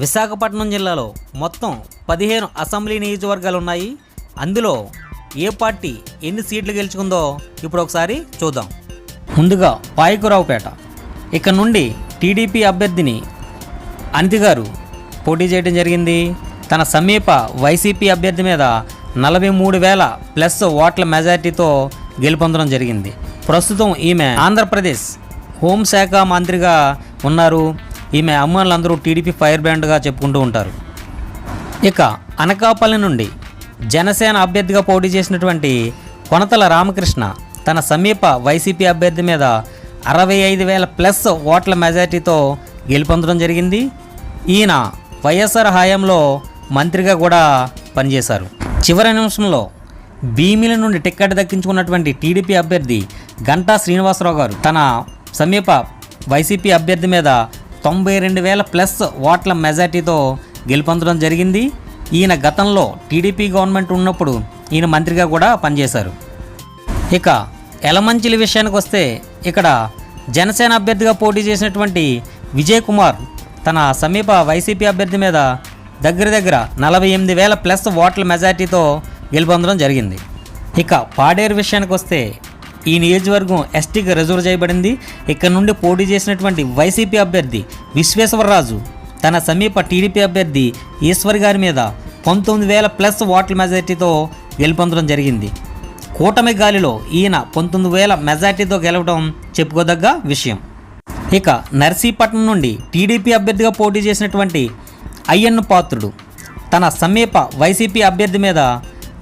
విశాఖపట్నం జిల్లాలో మొత్తం పదిహేను అసెంబ్లీ నియోజకవర్గాలు ఉన్నాయి అందులో ఏ పార్టీ ఎన్ని సీట్లు గెలుచుకుందో ఇప్పుడు ఒకసారి చూద్దాం. ముందుగా పాయకురావుపేట. ఇక్కడ నుండి టీడీపీ అభ్యర్థిని అనితి గారు పోటీ చేయడం జరిగింది. తన సమీప వైసీపీ అభ్యర్థి మీద నలభై మూడు వేల ప్లస్ ఓట్ల మెజార్టీతో గెలుపొందడం జరిగింది. ప్రస్తుతం ఈమె ఆంధ్రప్రదేశ్ హోంశాఖ మంత్రిగా ఉన్నారు. ఈమె అమ్మాయిలందరూ టీడీపీ ఫైర్ బ్రాండ్గా చెప్పుకుంటూ ఉంటారు. ఇక అనకాపల్లి నుండి జనసేన అభ్యర్థిగా పోటీ చేసినటువంటి కొనతల రామకృష్ణ తన సమీప వైసీపీ అభ్యర్థి మీద అరవై ఐదు వేల ప్లస్ ఓట్ల మెజార్టీతో గెలుపొందడం జరిగింది. ఈయన వైఎస్ఆర్ హయాంలో మంత్రిగా కూడా పనిచేశారు. చివరి నిమిషంలో భీమిల నుండి టిక్కెట్ దక్కించుకున్నటువంటి టీడీపీ అభ్యర్థి గంటా శ్రీనివాసరావు గారు తన సమీప వైసీపీ అభ్యర్థి మీద తొంభై రెండు వేల ప్లస్ ఓట్ల మెజార్టీతో గెలుపొందడం జరిగింది. ఈయన గతంలో టీడీపీ గవర్నమెంట్ ఉన్నప్పుడు ఈయన మంత్రిగా కూడా పనిచేశారు. ఇక ఎలమంచిలి విషయానికి వస్తే ఇక్కడ జనసేన అభ్యర్థిగా పోటీ చేసినటువంటి విజయ్ కుమార్ తన సమీప వైసీపీ అభ్యర్థి మీద దగ్గర దగ్గర నలభై ఎనిమిది వేల ప్లస్ ఓట్ల మెజార్టీతో గెలుపొందడం జరిగింది. ఇక పాడేరు విషయానికి వస్తే ఈ నియోజకవర్గం ఎస్టీకి రిజర్వ్ చేయబడింది. ఇక్కడ నుండి పోటీ చేసినటువంటి వైసీపీ అభ్యర్థి విశ్వేశ్వరరాజు తన సమీప టీడీపీ అభ్యర్థి ఈశ్వర్ గారి మీద పంతొమ్మిది వేల ప్లస్ ఓట్ల మెజార్టీతో గెలుపొందడం జరిగింది. కూటమి గాలిలో ఈయన పంతొమ్మిది వేల మెజార్టీతో గెలవడం చెప్పుకోదగ్గ విషయం. ఇక నర్సీపట్నం నుండి టీడీపీ అభ్యర్థిగా పోటీ చేసినటువంటి అయ్యన్న పాత్రుడు తన సమీప వైసీపీ అభ్యర్థి మీద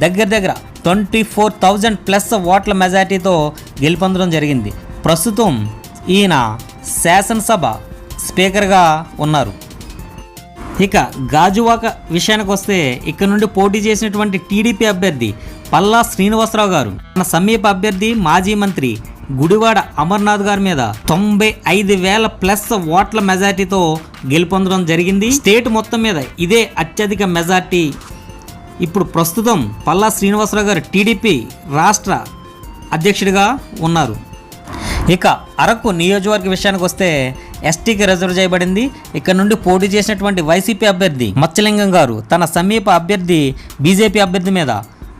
దగ్గర దగ్గర ట్వంటీ ఫోర్ థౌజండ్ ప్లస్ ఓట్ల మెజార్టీతో గెలుపొందడం జరిగింది. ప్రస్తుతం ఈయన శాసనసభ స్పీకర్గా ఉన్నారు. ఇక గాజువాక విషయానికి వస్తే ఇక్కడ నుండి పోటీ చేసినటువంటి టీడీపీ అభ్యర్థి పల్లా శ్రీనివాసరావు గారు తన సమీప అభ్యర్థి మాజీ మంత్రి గుడివాడ అమర్నాథ్ గారి మీద తొంభై ఐదు వేల ప్లస్ ఓట్ల మెజార్టీతో గెలుపొందడం జరిగింది. స్టేట్ మొత్తం మీద ఇదే అత్యధిక మెజార్టీ ఇప్పుడు ప్రస్తుతం పల్లా శ్రీనివాసరావు గారు టీడీపీ రాష్ట్ర అధ్యక్షుడిగా ఉన్నారు. ఇక అరకు నియోజకవర్గ విషయానికి వస్తే ఎస్టీకి రిజర్వ్ చేయబడింది. ఇక్కడ నుండి పోటీ చేసినటువంటి వైసీపీ అభ్యర్థి మత్స్యలింగం గారు తన సమీప అభ్యర్థి బీజేపీ అభ్యర్థి మీద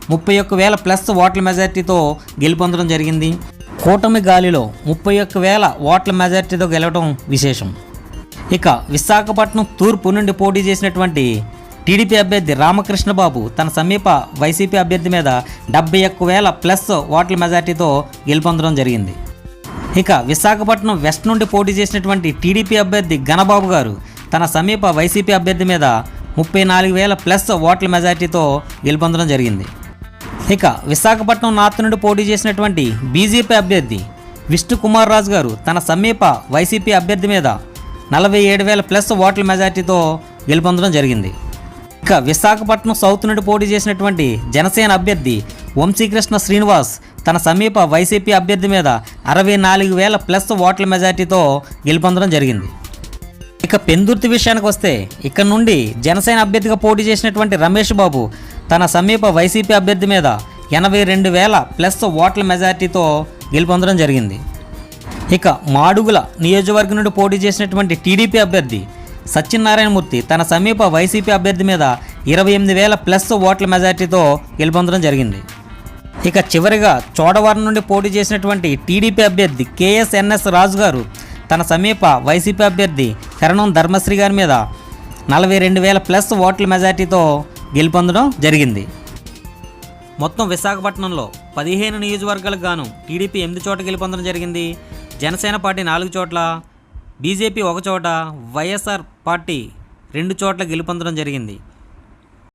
ముప్పై ఒక్క వేల ప్లస్ ఓట్ల మెజార్టీతో గెలుపొందడం జరిగింది. కూటమి గాలిలో ముప్పై ఒక్క వేల ఓట్ల మెజార్టీతో గెలవడం విశేషం. ఇక విశాఖపట్నం తూర్పు నుండి పోటీ చేసినటువంటి టీడీపీ అభ్యర్థి రామకృష్ణ బాబు తన సమీప వైసీపీ అభ్యర్థి మీద డెబ్బై ఒక్క వేల ప్లస్ ఓట్ల మెజార్టీతో గెలుపొందడం జరిగింది. ఇక విశాఖపట్నం వెస్ట్ నుండి పోటీ చేసినటువంటి టీడీపీ అభ్యర్థి గణబాబు గారు తన సమీప వైసీపీ అభ్యర్థి మీద ముప్పై నాలుగు వేల ప్లస్ ఓట్ల మెజార్టీతో గెలుపొందడం జరిగింది. ఇక విశాఖపట్నం నార్త్ నుండి పోటీ చేసినటువంటి బీజేపీ అభ్యర్థి విష్ణు కుమార్ రాజు గారు తన సమీప వైసీపీ అభ్యర్థి మీద నలభై ఏడు వేల ప్లస్ ఓట్ల మెజార్టీతో గెలుపొందడం జరిగింది. ఇక విశాఖపట్నం సౌత్ నుండి పోటీ చేసినటువంటి జనసేన అభ్యర్థి వంశీకృష్ణ శ్రీనివాస్ తన సమీప వైసీపీ అభ్యర్థి మీద అరవై నాలుగు వేల ప్లస్ ఓట్ల మెజార్టీతో గెలుపొందడం జరిగింది. ఇక పెందుర్తి విషయానికి వస్తే ఇక్కడ నుండి జనసేన అభ్యర్థిగా పోటీ చేసినటువంటి రమేష్ బాబు తన సమీప వైసీపీ అభ్యర్థి మీద ఎనభై రెండు వేల ప్లస్ ఓట్ల మెజార్టీతో గెలుపొందడం జరిగింది. ఇక మాడుగుల నియోజకవర్గం నుండి పోటీ చేసినటువంటి టీడీపీ అభ్యర్థి సత్యనారాయణమూర్తి తన సమీప వైసీపీ అభ్యర్థి మీద ఇరవై ఎనిమిది వేల ప్లస్ ఓట్ల మెజార్టీతో గెలుపొందడం జరిగింది. ఇక చివరిగా చోడవరం నుండి పోటీ చేసినటువంటి టీడీపీ అభ్యర్థి కేఎస్ఎన్ఎస్ రాజు గారు తన సమీప వైసీపీ అభ్యర్థి కరణం ధర్మశ్రీ గారి మీద నలభై రెండు వేల ప్లస్ ఓట్ల మెజార్టీతో గెలుపొందడం జరిగింది. మొత్తం విశాఖపట్నంలో పదిహేను నియోజకవర్గాలకు గాను టీడీపీ ఎనిమిది చోట్ల గెలుపొందడం జరిగింది. జనసేన పార్టీ నాలుగు చోట్ల బీజేపీ ఒకచోట వైఎస్ఆర్ పార్టీ రెండు చోట్ల గెలుపొందడం జరిగింది.